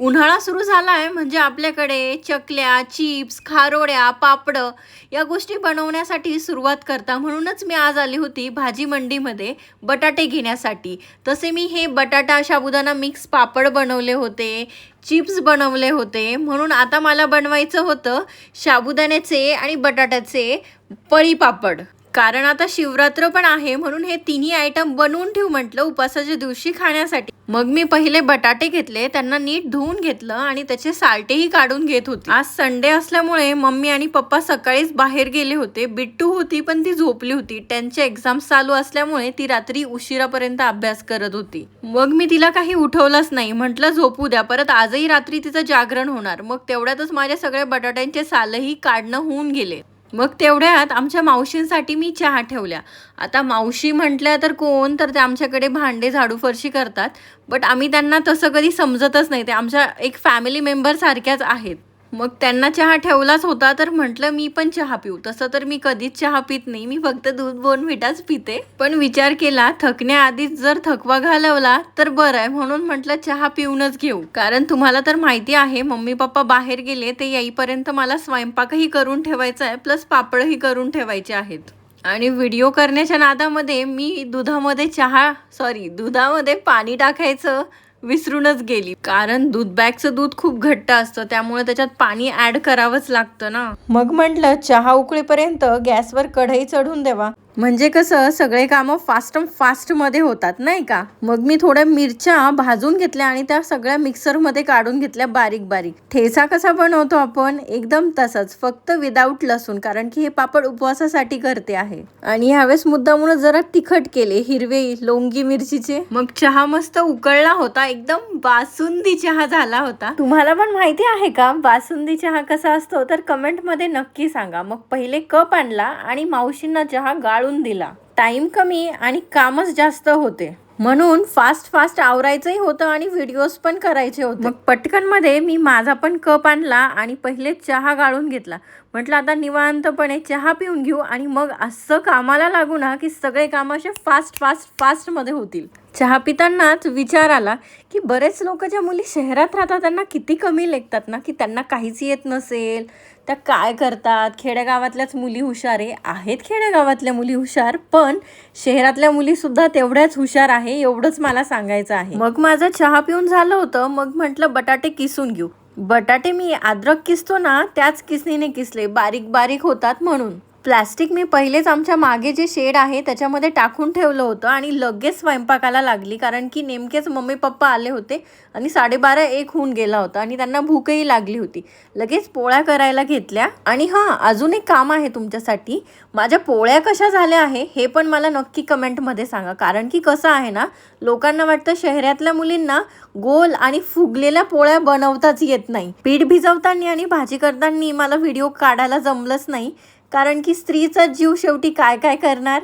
उन्हाळा सुरू झाला आहे म्हणजे आपल्याकडे चकल्या चिप्स खारोड्या पापडं या गोष्टी बनवण्यासाठी सुरुवात करता. म्हणूनच मी आज आली होती भाजी मंडीमध्ये बटाटे घेण्यासाठी. तसे मी हे बटाटा शाबुदाना मिक्स पापड बनवले होते चिप्स बनवले होते. म्हणून आता मला बनवायचं होतं शाबुदाण्याचे आणि बटाट्याचे पळी पापड. कारण आता शिवरात्र पण आहे म्हणून हे तिन्ही आयटम बनवून ठेवू म्हटलं उपासाच्या दिवशी खाण्यासाठी. मग मी पहिले बटाटे घेतले त्यांना नीट धुवून घेतलं आणि त्याचे सालटेही काढून घेत होते. आज संडे असल्यामुळे मम्मी आणि पप्पा सकाळीच बाहेर गेले होते. बिट्टू होती पण ती झोपली होती. त्यांचे एक्झाम्स चालू असल्यामुळे ती रात्री उशिरापर्यंत अभ्यास करत होती. मग मी तिला काही उठवलंच नाही. म्हटलं झोपू द्या. परत आजही रात्री तिचं जागरण होणार. मग तेवढ्यातच माझ्या सगळ्या बटाट्यांचे सालही काढणं होऊन गेले. मग तेवढ्यात आमच्या मावशींसाठी मी चहा ठेवल्या. आता मावशी म्हटल्या तर कोण? तर ते आमच्याकडे भांडे झाडू फरशी करतात. बट आम्ही त्यांना तसं कधी समजतच नाही. ते आमच्या एक फॅमिली मेंबरसारख्याच आहेत. मग त्यांना चहा ठेवलाच होता तर म्हटलं मी पण चहा पिऊ. तसं तर मी कधीच चहा पित नाही मी फक्त दूध बोनविटाच पिते. पण विचार केला थकण्याआधीच जर थकवा घालवला तर बरं आहे. म्हणून म्हटलं चहा पिऊनच घेऊ. कारण तुम्हाला तर माहिती आहे मम्मी पप्पा बाहेर गेले ते येईपर्यंत मला स्वयंपाकही करून ठेवायचा आहे प्लस पापडही करून ठेवायचे आहेत. आणि व्हिडिओ करण्याच्या नादामध्ये मी दुधामध्ये चहा सॉरी दुधामध्ये पाणी टाकायचं विसरूनच गेली. कारण दूध बॅगचं दूध खूप घट्ट असतं त्यामुळे त्याच्यात पाणी ऍड करावंच लागतं ना. मग म्हटलं चहा उकळीपर्यंत गॅसवर कढई चढून देवा. म्हणजे कसं सगळे कामं फास्ट फास्टमध्ये होतात नाही का? मग मी थोड्या मिरच्या भाजून घेतल्या आणि त्या सगळ्या मिक्सरमध्ये काढून घेतल्या बारीक बारीक. ठेचा कसा बनवतो आपण? एकदम तसंच फक्त विदाऊट लसूण कारण की हे पापड उपवासासाठी करते आहे. आणि ह्यावेळेस मुद्दामून जरा तिखट केले हिरवे लोंगी मिरचीचे. मग चहा मस्त उकळला होता एकदम बासुंदी चहा झाला होता. तुम्हाला पण माहिती आहे का बासुंदी चहा कसा असतो? तर कमेंटमध्ये नक्की सांगा. मग पहिले कप आणला आणि मावशींना चहा गाळ टाळून दिला. टाईम कमी आणि कामच जास्त होते. म्हणून फास्ट फास्ट आवरायचंही होतं आणि व्हिडिओज पण करायचे होते. मग पटकनमध्ये मी माझा पण कप आणला आणि पहिले चहा गाळून घेतला. म्हटलं आता निवांतपणे चहा पिऊन घेऊ आणि मग असं कामाला लागू ना की सगळे काम असे फास्ट फास्ट फास्टमध्ये होतील. चहा पितानाच विचार आला की बरेच लोक ज्या मुली शहरात राहतात त्यांना किती कमी लेखतात ना की त्यांना काहीच येत नसेल. त्या काय करतात? खेडेगावातल्याच मुली हुशार आहे आहेत खेडेगावातल्या मुली हुशार पण शहरातल्या मुलीसुद्धा तेवढ्याच हुशार आहे एवढंच मला सांगायचं आहे. मग माझं चहा पिऊन झालं होतं मग म्हटलं बटाटे किसून घेऊ. बटाटे मी अद्रक किसतो ना त्याच किसणीने किसले बारीक बारीक होतात म्हणून. प्लॅस्टिक मी पहिलेच आमच्या मागे जे शेड आहे त्याच्यामध्ये टाकून ठेवलं होतं आणि लगेच स्वयंपाकाला लागली कारण की नेमकेच मम्मी पप्पा आले होते आणि साडेबारा एक होऊन गेला होता आणि त्यांना भूकही लागली होती. लगेच पोळ्या करायला घेतल्या आणि हां अजून एक काम आहे तुमच्यासाठी. माझ्या पोळ्या कशा झाल्या आहे हे पण मला नक्की कमेंटमध्ये सांगा. कारण की कसं आहे ना लोकांना वाटतं शहरातल्या मुलींना गोल आणि फुगलेल्या पोळ्या बनवताच येत नाही. पीठ भिजवताना आणि भाजी करताना मला व्हिडिओ काढायला जमलंच नाही. कारण की स्त्रीचा जीव शेवटी काय काय करणार?